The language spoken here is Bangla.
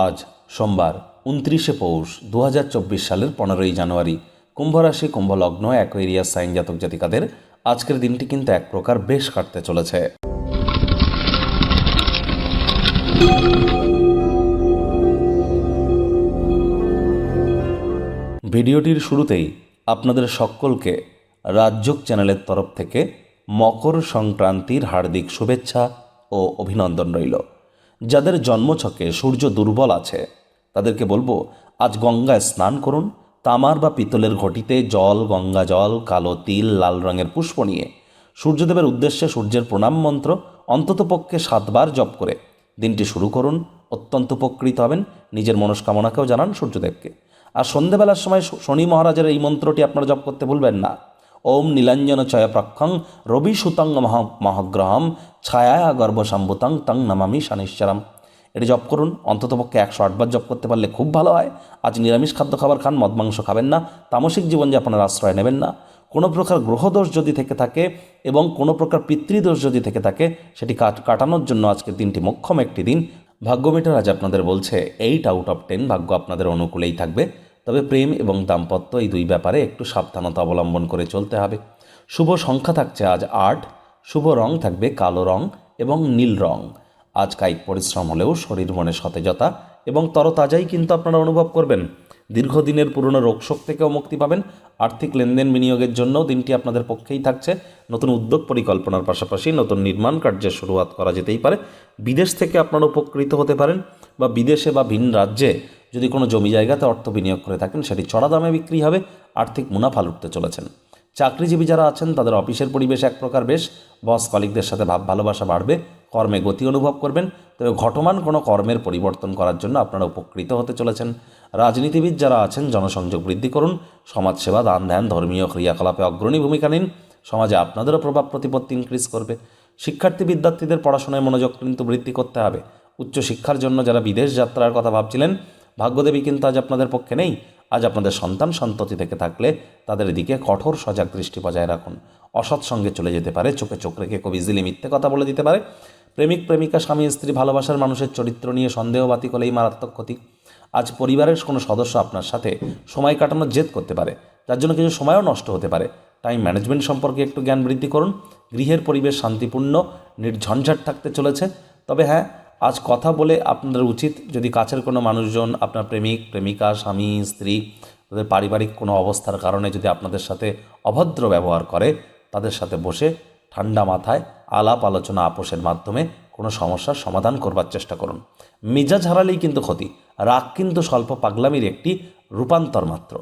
আজ সোমবার, উনত্রিশে পৌষ দু হাজার চব্বিশ সালের পনেরোই জানুয়ারি। কুম্ভ রাশি কুম্ভ লগ্ন অ্যাকোয়েরিয়াস সাইন জাতক জাতিকাদের আজকের দিনটি কিন্তু এক প্রকার বেশ কাটতে চলেছে। ভিডিওটির শুরুতেই আপনাদের সকলকে রাজ্যক চ্যানেলের তরফ থেকে মকর সংক্রান্তির হার্দিক শুভেচ্ছা ও অভিনন্দন রইল। যাদের জন্মছকে সূর্য দুর্বল আছে, তাদেরকে বলব, আজ গঙ্গায় স্নান করুন। তামার বা পিতলের ঘটিতে জল, গঙ্গা জল, কালো তিল, লাল রঙের পুষ্প নিয়ে। সূর্যদেবের উদ্দেশ্যে সূর্যের প্রণাম মন্ত্র অন্ততপক্ষে সাতবার জপ করে। দিনটি শুরু করুন, অত্যন্ত উপকৃত হবেন। নিজের মনস্কামনাকেও জানান সূর্যদেবকে। আর সন্ধেবেলার সময় শনি মহারাজের এই মন্ত্রটি আপনারা জপ করতে ভুলবেন না। ওম নীলাঞ্জন চয় প্রক্ষং রবি সুতং মহ মহাগ্রহম ছায়া গর্ভসম্ভুতং তং নমামি শনিশ্চরম। এটি জপ করুন অন্ততপক্ষে একশো আটবার জপ করতে পারলে খুব ভালো হয়। আজ নিরামিষ খাদ্য খাবার খান, মদ মাংস খাবেন না, তামসিক জীবনযাপনের আশ্রয় নেবেন না। কোনো প্রকার গ্রহদোষ যদি থেকে থাকে এবং কোনো প্রকার পিতৃদোষ যদি থেকে থাকে, সেটি কাট- কাটানোর জন্য আজকের দিনটি মোক্ষম একটি দিন। ভাগ্যমিটার আজ আপনাদের বলছে এইট আউট অফ টেন ভাগ্য আপনাদের অনুকূলেই থাকবে। তবে প্রেম এবং দাম্পত্য এই দুই ব্যাপারে একটু সাবধানতা অবলম্বন করে চলতে হবে। শুভ সংখ্যা থাকছে আজ আট, শুভ রং থাকবে কালো রং এবং নীল রং। আজ কায়িক পরিশ্রম হলেও শরীর মনে সতেজতা এবং তরতাজাই কিন্তু আপনারা অনুভব করবেন। দীর্ঘদিনের পুরনো রোগশোক থেকেও মুক্তি পাবেন। আর্থিক লেনদেন বিনিয়োগের জন্য দিনটি আপনাদের পক্ষেই থাকছে। নতুন উদ্যোগ পরিকল্পনার পাশাপাশি নতুন নির্মাণ কার্যের শুরুয়াত করা যেতেই পারে। বিদেশ থেকে আপনারা উপকৃত হতে পারেন বা বিদেশে বা ভিন রাজ্যে যদি কোনো জমি জায়গাতে অর্থ বিনিয়োগ করে থাকেন, সেটি চড়া দামে বিক্রি হবে, আর্থিক মুনাফা লুটতে চলেছেন। চাকরিজীবী যারা আছেন, তাদের অফিসের পরিবেশ এক প্রকার বেশ। বস কলিকদের সাথে ভাব ভালোবাসা বাড়বে, কর্মে গতি অনুভব করবেন। তবে ঘটমান কোনো কর্মের পরিবর্তন করার জন্য আপনারা উপকৃত হতে চলেছেন। রাজনীতিবিদ যারা আছেন, জনসংযোগ বৃদ্ধি করুন, সমাজসেবা, দান ধ্যান, ধর্মীয় ক্রিয়াকলাপে অগ্রণী ভূমিকা নিন। সমাজে আপনাদেরও প্রভাব প্রতিপত্তি ইনক্রিজ করবে। শিক্ষার্থী বিদ্যার্থীদের পড়াশোনায় মনোযোগ কিন্তু বৃদ্ধি করতে হবে। উচ্চশিক্ষার জন্য যারা বিদেশ যাত্রার কথা ভাবছিলেন ভাগ্যদেবী কিন্তু আজ আপনাদের পক্ষে নেই। আজ আপনাদের সন্তান সন্ততি থেকে থাকলে তাদের দিকে কঠোর সজাগ দৃষ্টি বজায় রাখুন। অসৎ সঙ্গে চলে যেতে পারে, চোখে চোখ রেখে খুব ইজিলি মিথ্যে কথা বলে দিতে পারে। প্রেমিক, প্রেমিকা, স্বামী, স্ত্রী ভালোবাসার মানুষের চরিত্র নিয়ে সন্দেহবাতি করলেই মারাত্মক ক্ষতি। আজ পরিবারের কোনো সদস্য আপনার সাথে সময় কাটানোর জেদ করতে পারে, যার জন্য কিছু সময়ও নষ্ট হতে পারে। টাইম ম্যানেজমেন্ট সম্পর্কে একটু জ্ঞান বৃদ্ধি করুন। গৃহের পরিবেশ শান্তিপূর্ণ, নির্ঝঞ্ঝাট থাকতে চলেছে। তবে হ্যাঁ আজ কথা বলে আপনাদের উচিত যদি কাছের কোনো মানুষজন আপনার প্রেমিক, প্রেমিকা, স্বামী, স্ত্রী, তাদের পারিবারিক কোনো অবস্থার কারণে যদি আপনাদের সাথে অভদ্র ব্যবহার করে, তাদের সাথে বসে ঠান্ডা মাথায় আলাপ আলোচনা আপোষের মাধ্যমে কোনো সমস্যার সমাধান করবার চেষ্টা করুন। মেজাজ হারালেই কিন্তু ক্ষতি, রাগ কিন্তু স্বল্প পাগলামির একটি রূপান্তর মাত্র।